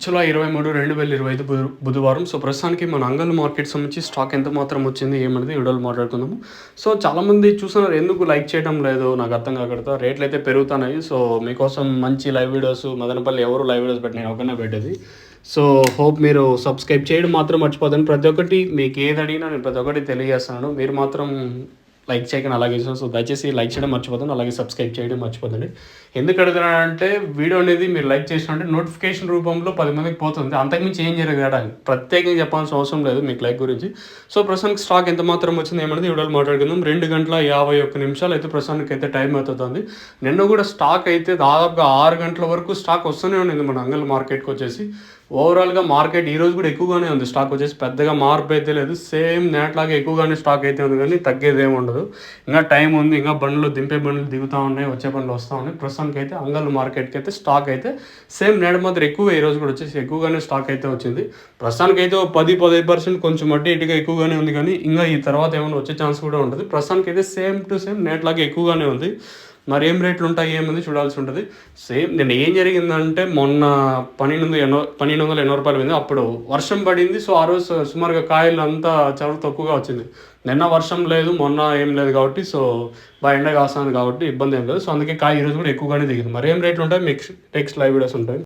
July ఇరవై మూడు రెండు వేల ఇరవై ఐదు బుధవారం. సో ప్రస్తుతానికి మన అంగల్ మార్కెట్ సంబంధించి స్టాక్ ఎంత మాత్రం వచ్చింది ఏమనేది వీడియోలో మాట్లాడుకుందాము. సో చాలామంది చూస్తున్నారు ఎందుకు లైక్ చేయడం లేదు? నాకు అర్థం కాకడతా రేట్లు అయితే పెరుగుతున్నాయి. సో మీకోసం మంచి లైవ్ వీడియోస్ మదనపల్లి ఎవరు లైవ్ వీడియోస్ పెట్టి నేను ఒకనే పెట్టేది. సో హోప్ మీరు సబ్స్క్రైబ్ చేయడం మాత్రం మర్చిపోతాను ప్రతి ఒక్కటి మీకు ఏది అడిగినా నేను ప్రతి ఒక్కటి తెలియజేస్తాను మీరు మాత్రం లైక్ చేయకండి అలాగే సో దయచేసి లైక్ చేయడం మర్చిపోతాను అలాగే సబ్స్క్రైబ్ చేయడం మర్చిపోతుంది ఎందుకు అడుగుతున్నానంటే వీడియో అనేది మీరు లైక్ చేసినంటే నోటిఫికేషన్ రూపంలో పది మందికి పోతుంది. అంతకుమించి ఏం జరగడానికి ప్రత్యేకంగా చెప్పాల్సిన అవసరం లేదు మీకు లైక్ గురించి. సో ప్రస్తుతానికి స్టాక్ ఎంత మాత్రం వచ్చింది ఏమనేది వీడియోలో మాట్లాడుకుందాం. రెండు గంటల యాభై ఒక్క నిమిషాలు అయితే ప్రస్తుతానికి అయితే టైం అవుతుంది. నిన్న కూడా స్టాక్ అయితే దాదాపుగా ఆరు గంటల వరకు స్టాక్ వస్తూనే ఉండింది మన అంగల్ మార్కెట్కి వచ్చేసి. ఓవరాల్గా మార్కెట్ ఈ రోజు కూడా ఎక్కువగానే ఉంది. స్టాక్ వచ్చేసి పెద్దగా మార్పు అయితే లేదు. సేమ్ నేట్లాగా ఎక్కువగానే స్టాక్ అయితే ఉంది కానీ తగ్గేది ఏమి ఉండదు. ఇంకా టైం ఉంది. ఇంకా బండ్లు దింపే బండ్లు దిగుతూ ఉన్నాయి. వచ్చే బండ్లు వస్తూ ఉన్నాయి. ప్రస్తుతానికి అయితే అంగల్ మార్కెట్కి అయితే స్టాక్ అయితే సేమ్ నేడ మాత్రం ఎక్కువ ఈ రోజు కూడా వచ్చేసి ఎక్కువగానే స్టాక్ అయితే వచ్చింది. ప్రస్తుతానికి అయితే పది పదిహేను పర్సెంట్ కొంచెం అటు ఇటుగా ఎక్కువగానే ఉంది కానీ ఇంకా ఈ తర్వాత ఏమైనా వచ్చే ఛాన్స్ కూడా ఉంటుంది. ప్రస్తుతానికి అయితే సేమ్ టు సేమ్ నేట్లాగా ఎక్కువగానే ఉంది. మరి ఏం రేట్లు ఉంటాయి ఏముంది చూడాల్సి ఉంటుంది. సేమ్ నేను ఏం జరిగిందంటే మొన్న పన్నెండు వందల పన్నెండు వందల ఎనభై రూపాయలు పోయింది. అప్పుడు వర్షం పడింది. సో ఆ రోజు సుమారుగా కాయలు అంతా చాలా తక్కువగా వచ్చింది. నిన్న వర్షం లేదు మొన్న ఏం లేదు కాబట్టి సో బాగా ఎండ కాస్తుంది కాబట్టి ఇబ్బంది ఏం లేదు. సో అందుకే కాయ ఈరోజు కూడా ఎక్కువగానే దిగింది. మరి ఏం రేట్లు ఉంటాయి? మీకు టెక్స్ట్ లైవ్ వీడియోస్ ఉంటాయి.